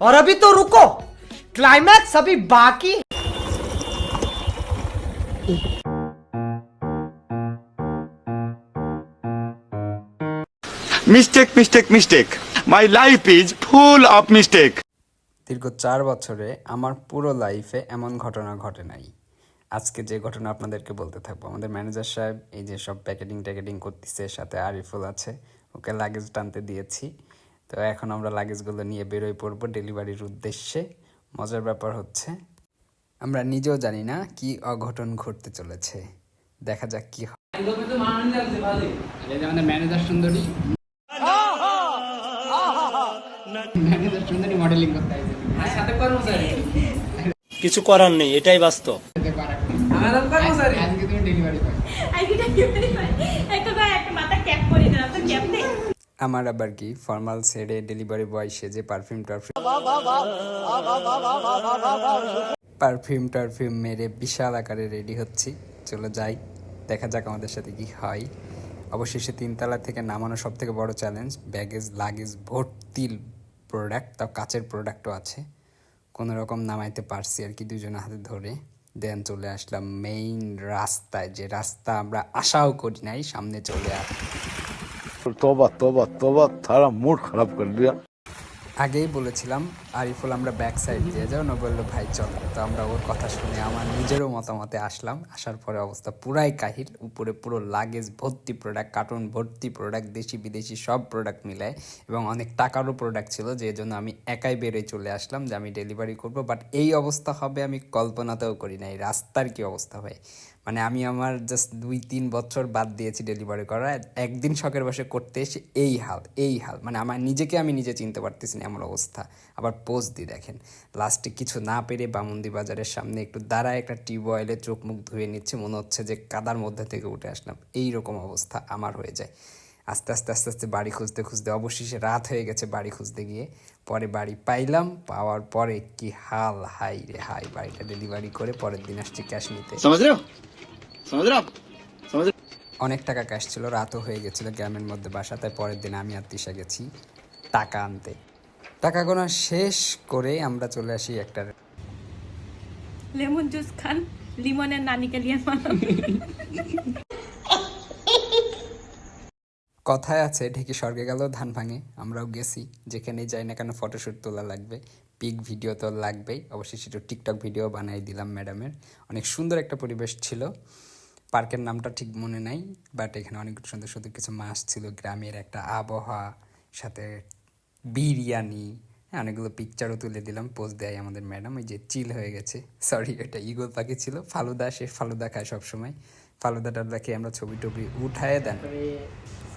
और अभी तो रुको क्लाइमैक्स अभी बाकी है mistake mistake mistake my life is full of mistake দীর্ঘ চার বছরে আমার পুরো লাইফে এমন ঘটনা ঘটে নাই আজকে যে ঘটনা আপনাদেরকে বলতে থাকবো আমাদের ম্যানেজার সাহেব এই যে সব প্যাকেটিং ট্যাকেটিং করতেছে সাথে আরিফুল আছে ওকে লাগেজ টানতে দিয়েছি তো এখন আমরা লাগেজগুলো নিয়ে বেরোয় পড়ব ডেলিভারির উদ্দেশ্যে। মজার ব্যাপার হচ্ছে আমরা নিজেও জানি না কি অঘটন ঘটতে চলেছে। দেখা যাক কি হয়। এই যে আমাদের ম্যানেজার সুন্দরী। ম্যানেজার সুন্দরী মডেলিং করতে আইছে কিছু করার নেই এটাই বাস্তব। আজকে তুমি ডেলিভারি পাই আইডিটা কি বলি একটা একটা মাথা ক্যাপ করে দিলাম। তো ক্যাপ নেই। আমার আবার কি? ফর্মাল সেরে ডেলিভারি বয় সেজে পারফিউম টারফিউম পারফিউম টারফিউম মেরে বিশাল আকারে রেডি হচ্ছি। চলো যাই, দেখা যাক আমাদের সাথে কি হয়। অবশেষে তিনতলা থেকে নামানো সব থেকে বড় চ্যালেঞ্জ ব্যাগেজ লাগেজ ভর্তি প্রোডাক্ট তাও কাচের প্রোডাক্টও আছে। কোনো রকম নামাইতে পারছি আর কি দুজনে হাতে ধরে। দেন চলে আসলাম মেইন রাস্তায়, যে রাস্তা আমরা আশাও করি নাই, সামনে চলে আস তোবা তোবা তোবা, তারা মুড খারাপ করে দিয়া আগেই বলেছিলাম, আরিফুল, আমরা ব্যাক সাইড দিয়ে যাও, না বলল, ভাই, চল। তো আমরা ওর কথা শুনে আমার নিজেরও মতামতে আসলাম। আসার পরে অবস্থা পুরাই কাহিল। উপরে পুরো লাগেজ ভর্তি প্রোডাক্ট কার্টুন ভর্তি প্রোডাক্ট দেশি, বিদেশি সব প্রোডাক্ট মিলায়। এবং অনেক টাকারও প্রোডাক্ট ছিল, যে জন্য আমি একাই বেড়ে চলে আসলাম যে আমি ডেলিভারি করব। বাট এই অবস্থা হবে আমি কল্পনাতেও করি নাই। রাস্তার কি অবস্থা হয় মানে আমি আমার জাস্ট দুই, তিন বছর বাদ দিয়েছি ডেলিভারি করা একদিন শখের বসে করতে এসে এই হাল এই হাল। মানে আমার নিজেকে আমি নিজে চিনতে পারতেছি না এমন অবস্থা। আবার পোজ দিয়ে দেখেন। লাস্টে কিছু না পেরে বামন্দি বাজারের সামনে একটু দাঁড়ায় একটা টিউব অয়েলে চোখ মুখ ধুয়ে নিচ্ছে, মনে হচ্ছে যে কাদার মধ্যে থেকে উঠে আসলাম। এই রকম অবস্থা আমার হয়ে যায়। আস্তে আস্তে আস্তে আস্তে বাড়ি খুঁজতে খুঁজতে অবশেষে রাত হয়ে গেছে বাড়ি খুঁজতে গিয়ে। পরে বাড়ি পাইলাম পাওয়ার পরে কি হাল হাই রে হাই বাড়িটা ডেলিভারি করে পরের দিন আসছে ক্যাশ নিতে। অনেক টাকা ক্যাশ ছিল রাতও হয়ে গেছিল গ্রামের মধ্যে বাসা তাই পরের দিন আমি আর তিসা গেছি টাকা আনতে। টাকা গোনা শেষ করে আমরা চলে আসি একটা লেমন জুস খান লিমনের নানিকে লিয়ে কথায় আছে, ঢেকে স্বর্গে গেলেও ধান ভাঙে, আমরাও গেছি। যেখানেই যাই না কেন ফটোশ্যুট তোলা লাগবে। পিক ভিডিও তো লাগবেই। অবশ্যই সেটা টিকটক ভিডিও বানাই দিলাম ম্যাডামের। অনেক সুন্দর একটা পরিবেশ ছিল। পার্কের নামটা ঠিক মনে নাই বাট এখানে অনেক সুন্দর সুন্দর কিছু মাছ ছিল। গ্রামের একটা আবহাওয়া, সাথে বিরিয়ানি হ্যাঁ অনেকগুলো পিকচারও তুলে দিলাম পোজ দেয় আমাদের ম্যাডাম। ওই যে চিল হয়ে গেছে। সরি এটা ইগল পাখি ছিল। ফালুদা, সে ফালুদা খায় সবসময়। ফালুদা টালুদা খেয়ে আমরা ছবি টবি উঠায় দেন।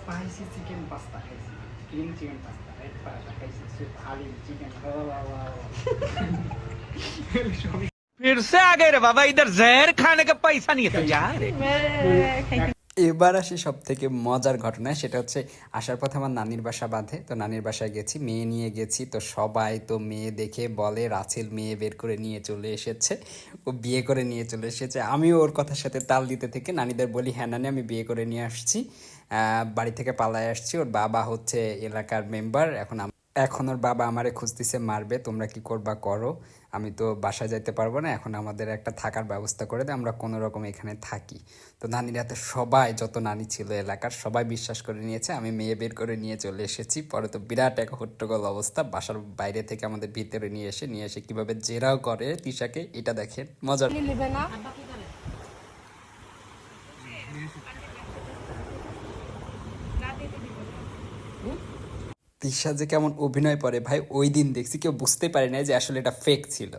স্পাইসি চিকেন পাস্তা খাইছি cream chicken pasta red pasta খাইছি সুপ হালিম চিকেন फिर से आ गए रे बाबा इधर जहर खाने का पैसा नहीं है तो जा रे এবার আসি সব থেকে মজার ঘটনা, সেটা হচ্ছে আসার পথে আমার নানির বাসা বাঁধে। তো নানির বাসায় গেছি, মেয়ে নিয়ে গেছি। তো সবাই তো মেয়ে দেখে বলে রাছেল মেয়ে বের করে নিয়ে চলে এসেছে। ও বিয়ে করে নিয়ে চলে এসেছে। আমিও ওর কথার সাথে তাল দিতে থেকে নানিদের বলি হ্যাঁ নানি, আমি বিয়ে করে নিয়ে আসছি। বাড়ি থেকে পালায় আসছি। ওর বাবা হচ্ছে এলাকার মেম্বার এখন এখন ওর বাবা আমারে খুঁজতেছে, মারবে, তোমরা কি করবা করো। আমি তো বাসা যাইতে পারব না, এখন আমাদের একটা থাকার ব্যবস্থা করে দেয় আমরা কোনো রকম এখানে থাকি। তো নানির হাতে সবাই, যত নানি ছিল এলাকার, সবাই বিশ্বাস করে নিয়েছে, আমি মেয়ে বের করে নিয়ে চলে এসেছি। পরে তো বিরাট এক হট্টগোল অবস্থা, বাসার বাইরে থেকে আমাদের ভিতরে নিয়ে এসে নিয়ে এসে কীভাবে জেরাও করে তিশাকে, এটা দেখেন মজার তিশা যে কেমন অভিনয় করে, ভাই ওই দিন দেখছি, কেউ বুঝতে পারে না যে আসলে এটা ফেক ছিল।